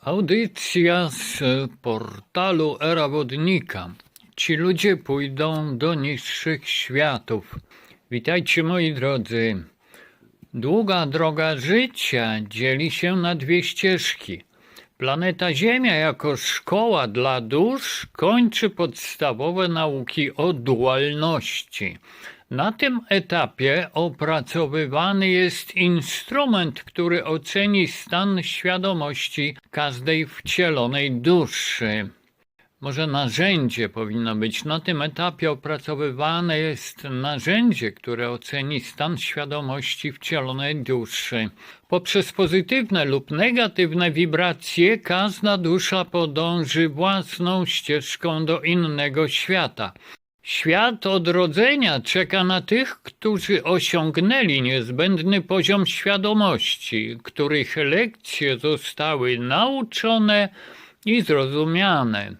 Audycja z portalu Era Wodnika. Ci ludzie pójdą do niższych światów. Witajcie moi drodzy. Długa droga życia dzieli się na dwie ścieżki. Planeta Ziemia jako szkoła dla dusz kończy podstawowe nauki o dualności. Na tym etapie opracowywany jest instrument, który oceni stan świadomości każdej wcielonej duszy. Może narzędzie powinno być. Na tym etapie opracowywane jest narzędzie, które oceni stan świadomości wcielonej duszy. Poprzez pozytywne lub negatywne wibracje każda dusza podąży własną ścieżką do innego świata. Świat odrodzenia czeka na tych, którzy osiągnęli niezbędny poziom świadomości, których lekcje zostały nauczone i zrozumiane.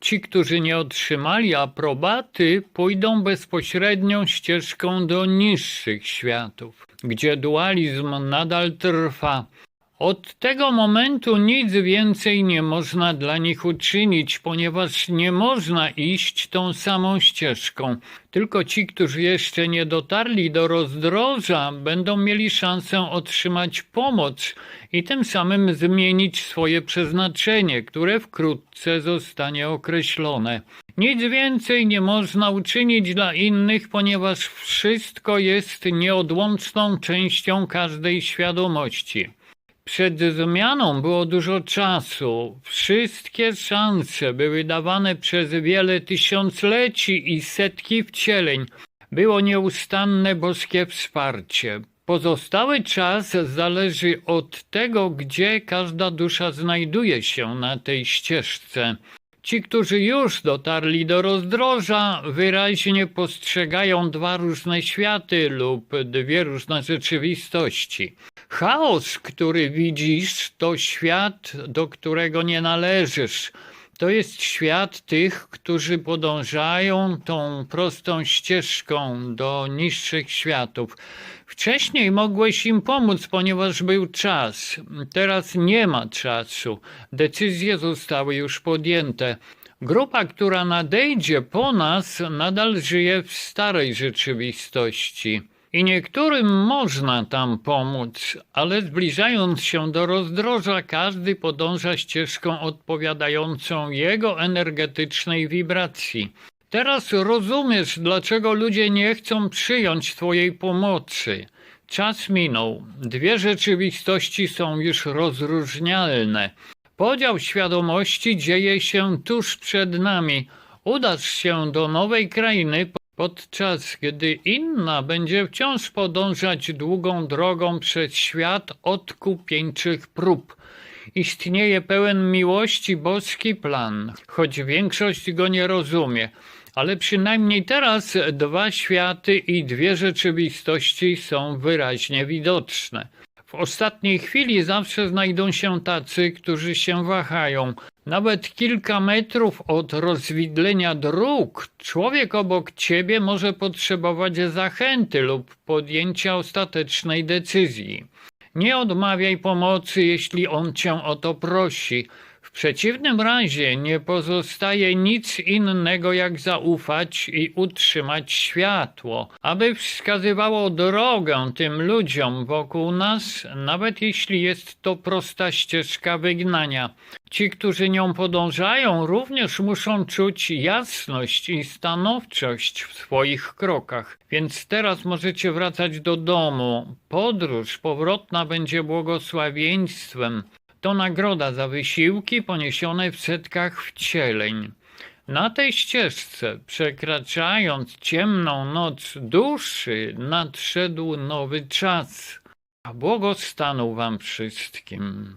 Ci, którzy nie otrzymali aprobaty, pójdą bezpośrednią ścieżką do niższych światów, gdzie dualizm nadal trwa. Od tego momentu nic więcej nie można dla nich uczynić, ponieważ nie można iść tą samą ścieżką. Tylko ci, którzy jeszcze nie dotarli do rozdroża, będą mieli szansę otrzymać pomoc i tym samym zmienić swoje przeznaczenie, które wkrótce zostanie określone. Nic więcej nie można uczynić dla innych, ponieważ wszystko jest nieodłączną częścią każdej świadomości. Przed zmianą było dużo czasu. Wszystkie szanse były dawane przez wiele tysiącleci i setki wcieleń. Było nieustanne boskie wsparcie. Pozostały czas zależy od tego, gdzie każda dusza znajduje się na tej ścieżce. Ci, którzy już dotarli do rozdroża, wyraźnie postrzegają dwa różne światy lub dwie różne rzeczywistości. Chaos, który widzisz, to świat, do którego nie należysz. To jest świat tych, którzy podążają tą prostą ścieżką do niższych światów. Wcześniej mogłeś im pomóc, ponieważ był czas. Teraz nie ma czasu. Decyzje zostały już podjęte. Grupa, która nadejdzie po nas, nadal żyje w starej rzeczywistości. I niektórym można tam pomóc, ale zbliżając się do rozdroża, każdy podąża ścieżką odpowiadającą jego energetycznej wibracji. Teraz rozumiesz, dlaczego ludzie nie chcą przyjąć Twojej pomocy. Czas minął. Dwie rzeczywistości są już rozróżnialne. Podział świadomości dzieje się tuż przed nami. Udasz się do nowej krainy, podczas gdy inna będzie wciąż podążać długą drogą przez świat odkupieńczych prób. Istnieje pełen miłości boski plan, choć większość go nie rozumie. Ale przynajmniej teraz dwa światy i dwie rzeczywistości są wyraźnie widoczne. W ostatniej chwili zawsze znajdą się tacy, którzy się wahają. Nawet kilka metrów od rozwidlenia dróg, człowiek obok ciebie może potrzebować zachęty lub podjęcia ostatecznej decyzji. Nie odmawiaj pomocy, jeśli on cię o to prosi. W przeciwnym razie nie pozostaje nic innego jak zaufać i utrzymać światło, aby wskazywało drogę tym ludziom wokół nas, nawet jeśli jest to prosta ścieżka wygnania. Ci, którzy nią podążają, również muszą czuć jasność i stanowczość w swoich krokach. Więc teraz możecie wracać do domu. Podróż powrotna będzie błogosławieństwem. To nagroda za wysiłki poniesione w setkach wcieleń. Na tej ścieżce, przekraczając ciemną noc duszy, nadszedł nowy czas. A błogostanu wam wszystkim.